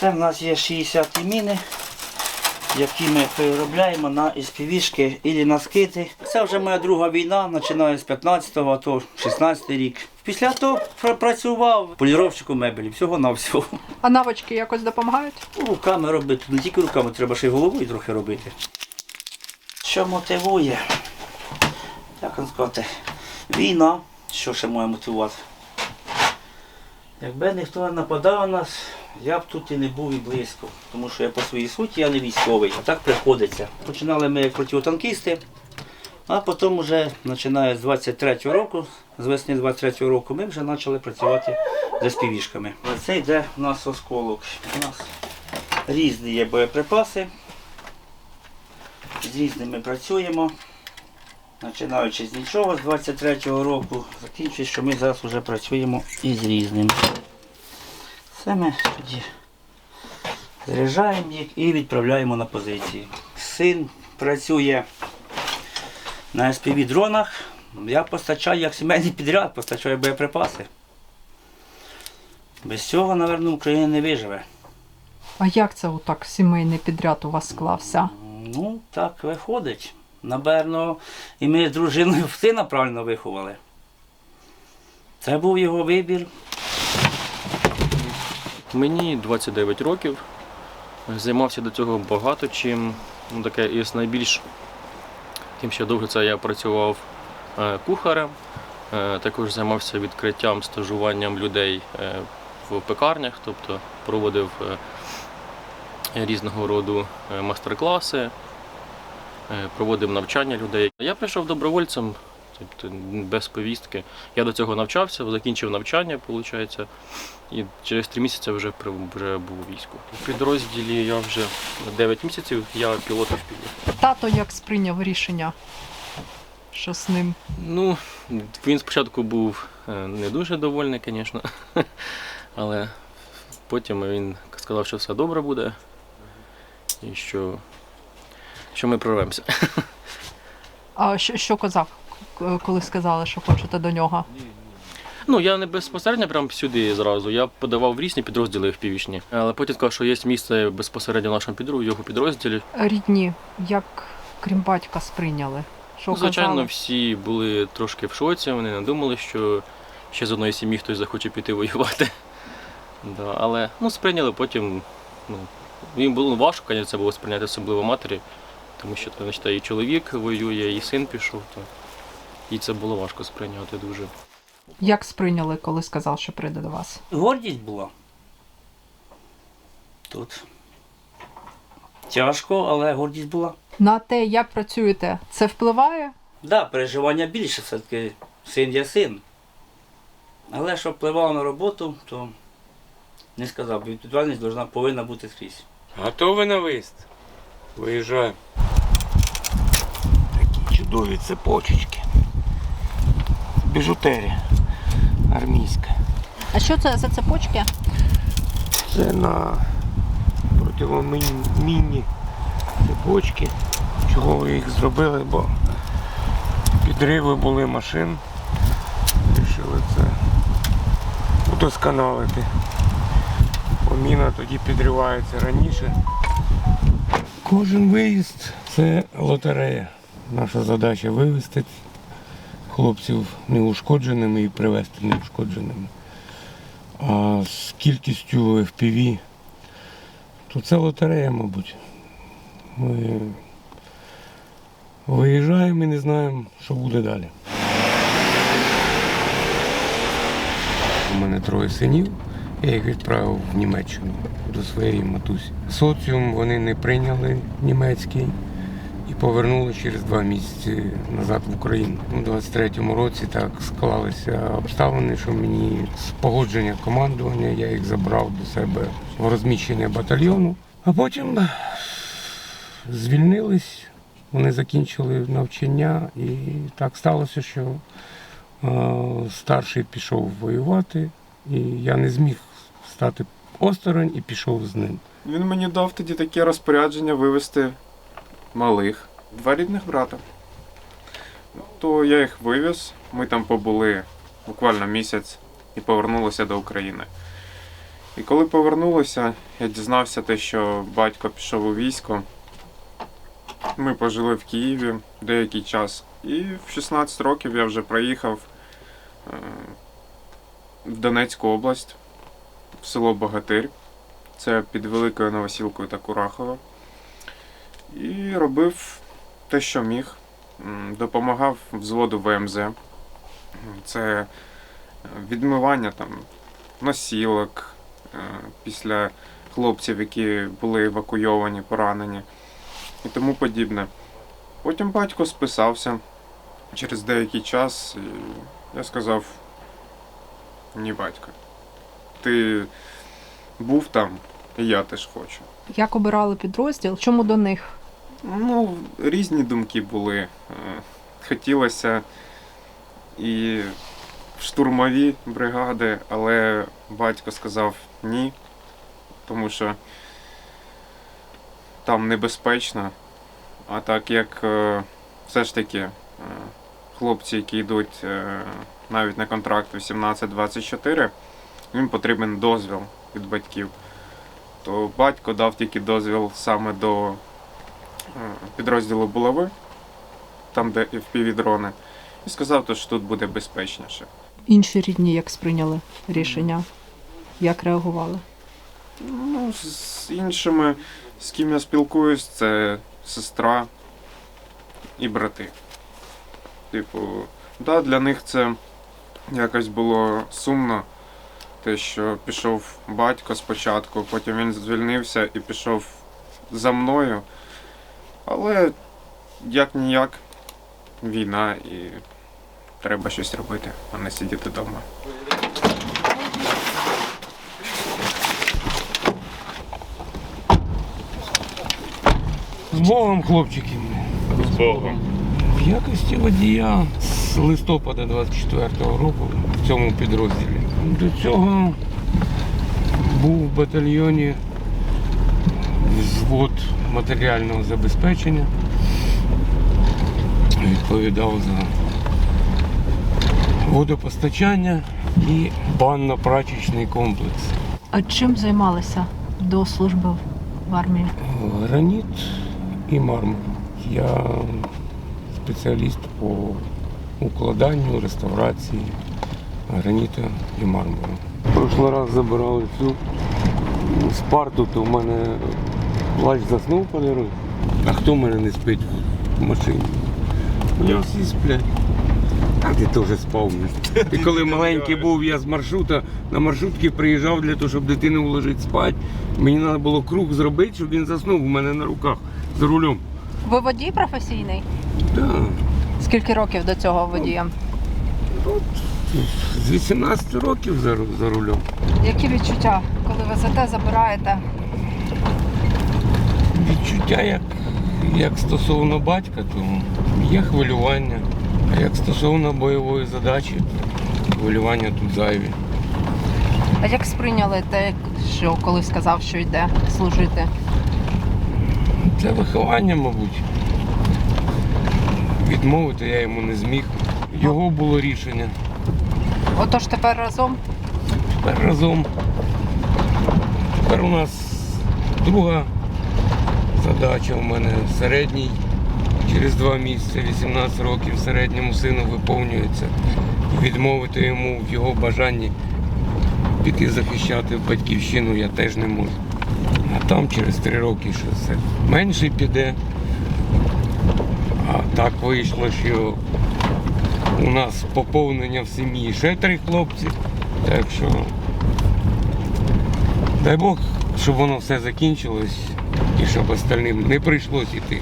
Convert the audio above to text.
Це в нас є 60 міни, які ми переробляємо на СПВшки і на скити. Це вже моя друга війна, починає з 15-го, а то 16 рік. Після того працював поліровщиком мебелі, всього на всього. А навички якось допомагають? Руками робити, не тільки руками, треба ще й головою трохи робити. Що мотивує? Як вам сказати? Війна, що ще має мотивувати? Якби ніхто не нападав на нас, я б тут і не був і близько. Тому що я по своїй суті я не військовий, а так приходиться. Починали ми як противотанкісти, а потім вже, починає з 23-го року, з весни 23-го року, ми вже почали працювати з співішками. Це йде у нас осколок. У нас різні є боєприпаси. З різними працюємо. Починаючи з нічого, з 23-го року, закінчуючи, що ми зараз вже працюємо із різним. Це ми тоді заряджаємо їх і відправляємо на позиції. Син працює на SPV дронах. Я постачаю як сімейний підряд, постачаю боєприпаси. Без цього, мабуть, Україна не виживе. А як це отак сімейний підряд у вас склався? Ну, так виходить. Напевно, і ми з дружиною сина правильно виховали. Це був його вибір. Мені 29 років. Займався до цього багато чим. Ну, таке із найбільш тим, що довго це я працював е, кухарем. Е, Також займався відкриттям, стажуванням людей е, в пекарнях, тобто проводив різного роду майстер-класи, проводив навчання людей. Я прийшов добровольцем, тобто без повістки. Я до цього навчався, закінчив навчання, виходить. І через три місяці вже, вже був у війську. У підрозділі я вже 9 місяців, я пілот FPV. Тато як сприйняв рішення, що з ним? Ну, він спочатку був е, не дуже довольний, звісно. Але потім він сказав, що все добре буде і що, що ми прорвемося. А що, що казав, коли сказали, що хочете до нього? Ну, я не безпосередньо прям сюди зразу. Я подавав в різні підрозділи впівічні. Але потім сказав, що є місце безпосередньо в нашому підрозділі, його підрозділі. Рідні, як крім батька сприйняли? Що Ну, звичайно, казали? всі були трошки в шоці, вони не думали, що ще з одної сім'ї хтось захоче піти воювати. Да, але ну, сприйняли потім. Ну, їм було важко, звісно, це було сприйняти особливо матері, тому що то, значить, і чоловік воює, і син пішов, то їй це було важко сприйняти дуже. Як сприйняли, коли сказав, що прийде до вас? Гордість була. Тут. Тяжко, але гордість була. На те, як працюєте, це впливає? Так, да, переживання більше, все-таки син є син. Але щоб впливало на роботу, то не сказав, би, відповідальність должна, повинна бути скрізь. Готовий на виїзд? Виїжджаємо. Такі чудові цепочечки. Біжутерія армійська. А що це за цепочки? Це на противомінні цепочки. Чого їх зробили, бо підриви були машин. Рішили це удосконалити. Бо міна тоді підривається раніше. Кожен виїзд це лотерея. Наша задача вивезти хлопців неушкодженими і привезти неушкодженими. А з кількістю FPV, то це лотерея, мабуть. Ми виїжджаємо і не знаємо, що буде далі. У мене троє синів. Я їх відправив в Німеччину до своєї матусі. Соціум вони не прийняли німецький і повернули через два місяці назад в Україну. У 23-му році так склалися обставини, що мені з погодження командування я їх забрав до себе в розміщення батальйону, а потім звільнились. Вони закінчили навчання, і так сталося, що е, старший пішов воювати, і я не зміг стати осторонь і пішов з ним. Він мені дав тоді таке розпорядження вивезти малих, два рідних брата. То я їх вивіз, ми там побули буквально місяць і повернулися до України. І коли повернулися, я дізнався те, що батько пішов у військо. Ми пожили в Києві деякий час. І в 16 років я вже приїхав е, в Донецьку область, в село Богатир. Це під Великою Новосілкою та Курахово. І робив те, що міг. Допомагав взводу ВМЗ. Це відмивання там носілок е, після хлопців, які були евакуйовані, поранені і тому подібне. Потім батько списався через деякий час, і я сказав: ні, батько, ти був там, і я теж хочу. Як обирали підрозділ? Чому до них? Ну, різні думки були. Е, Хотілося і штурмові бригади, але батько сказав ні, тому що там небезпечно. А так як е, все ж таки е, хлопці, які йдуть навіть на контракт 18-24, їм потрібен дозвіл від батьків. То батько дав тільки дозвіл саме до підрозділу булави, там, де впівдрони, і сказав, то, що тут буде безпечніше. Інші рідні як сприйняли рішення? Як реагували? Ну, з іншими, з ким я спілкуюсь, це сестра і брати. Типу, да, для них це якось було сумно, те, що пішов батько спочатку, потім він звільнився і пішов за мною. Але як ніяк, війна і треба щось робити, а не сидіти вдома. З Богом, хлопчики. З Богом. В якості водія з листопада 24-го року в цьому підрозділі. До цього був в батальйоні взвод матеріального забезпечення. Відповідав за водопостачання і банно-прачечний комплекс. А чим займалися до служби в армії? Граніт і мармур. Я спеціаліст по укладанню, реставрації граніту і мармуру. Прошлий раз забирали цю спарту, то в мене плач заснув по дорозі. А хто в мене не спить в машині? Я всі сплять. А ти теж спав. І коли маленький був, я з маршрута на маршрутки приїжджав для того, щоб дитину вложити спати. Мені треба було круг зробити, щоб він заснув у мене на руках за рулем. Ви водій професійний? Да. Скільки років до цього водієм? З 18 років за, ру- за рулем. Які відчуття, коли везете, забираєте? Відчуття як, як стосовно батька, то є хвилювання. А як стосовно бойової задачі, хвилювання тут зайві. А як сприйняли те, що коли сказав, що йде служити? Це виховання, мабуть. Відмовити я йому не зміг. Його було рішення. Отож тепер разом Тепер разом. Тепер у нас друга задача у мене середній. Через два місяці, 18 років, середньому сину виповнюється. Відмовити йому в його бажанні піти захищати батьківщину я теж не можу. А там через три роки що все менше піде. А так вийшло, що у нас поповнення в сім'ї ще три хлопці. Так що дай Бог, щоб воно все закінчилось і щоб остальним не прийшлось іти.